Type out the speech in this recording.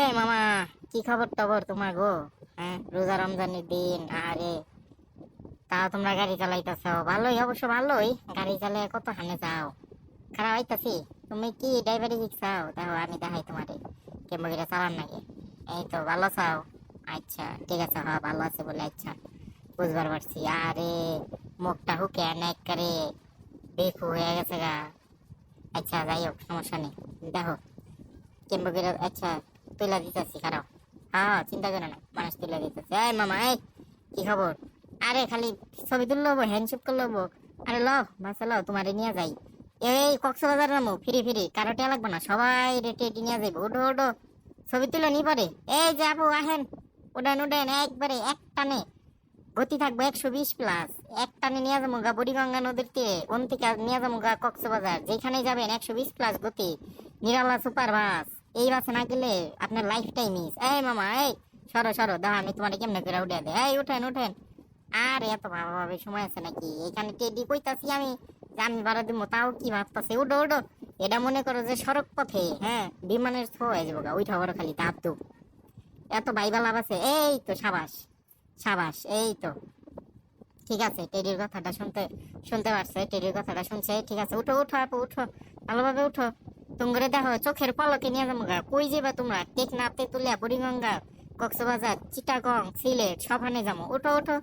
এই মামা, কি খবর টবর তোমার গো? হ্যাঁ রোজা রমজানের দিন আরে তাও তোমরা গাড়ি চালাইতেছ, ভালোই, অবশ্য ভালোই। গাড়ি চালিয়ে কত হানে যাও। খারাপ হইতাছি, তুমি কি ড্রাইভারি শিখছাও? দেখো, আমি দেখাই তোমারে। কেমন করে চালান নাকি এই তো, ভালো চাও? আচ্ছা ঠিক আছে হ্যাঁ ভালো আছে বলে আচ্ছা। বুঝবার পারছি। আরে, মুখটা হুকে নেক করে দেখো হয়ে গেছে গা। আচ্ছা যাই হোক, সমস্যা নেই। দেখো, কেমন আচ্ছা। তুলে দিতেছি হ্যাঁ চিন্তা না, মানুষ তুলে দিতেছে। এই মামা, এই, কি খবর? আরে, খালি ছবি আরে তোমারে নিয়ে যাই। এই কক্সবাজার নামো ফিরি ফিরি কারও লাগবে না, সবাই রেটে নিয়ে ছবি তুলে নি এই যে আপু, আহেন, উডেন উডেন, একবারে এক টানে। গতি থাকবে একশো বিশ প্লাস এক টানে নিয়ে যাব গা বুড়িগঙ্গা নদীর তীরে। কোন থেকে নিয়ে যাব গা কক্সবাজার। যেখানে যাবেন, একশো বিশ প্লাস গতি। নিরালা সুপার বাস এই বাসে না গেলে আপনার লাইফ টাইম মিস এই মামা, এই, সরো সরো দাও আমি তোমার কেমনে করে উঠে দেয় এই, উঠেন উঠেন। আর, এত ভাবা ভাবে সময় আছে নাকি? এখানে টেডি কইতাছি আমি আমি ভাড়া দিব তাও কি ভাবতাছে? উঠো উঠো এটা মনে করো যে সড়ক পথে হ্যাঁ বিমানের থ্রো হয়ে যাব ওইটা বড় খালি দাঁত দু। এত বাইবা লাভ আছে? এই তো, সাবাস সাবাস, এই তো। ঠিক আছে, টেডির কথাটা শুনতে শুনতে পারছে, টেডির কথাটা শুনছে। ঠিক আছে, উঠো উঠো, আপু, উঠো। ভালোভাবে উঠো। তুমরে দেখো, চোখের পলকে নিয়ে যাব কই যাবা তোমরা? টেকনাফ, তেতুলিয়া, বুড়িগঙ্গা, কক্সবাজার, চিটাগং, সিলেট সবখানে যাব ওঠো উঠো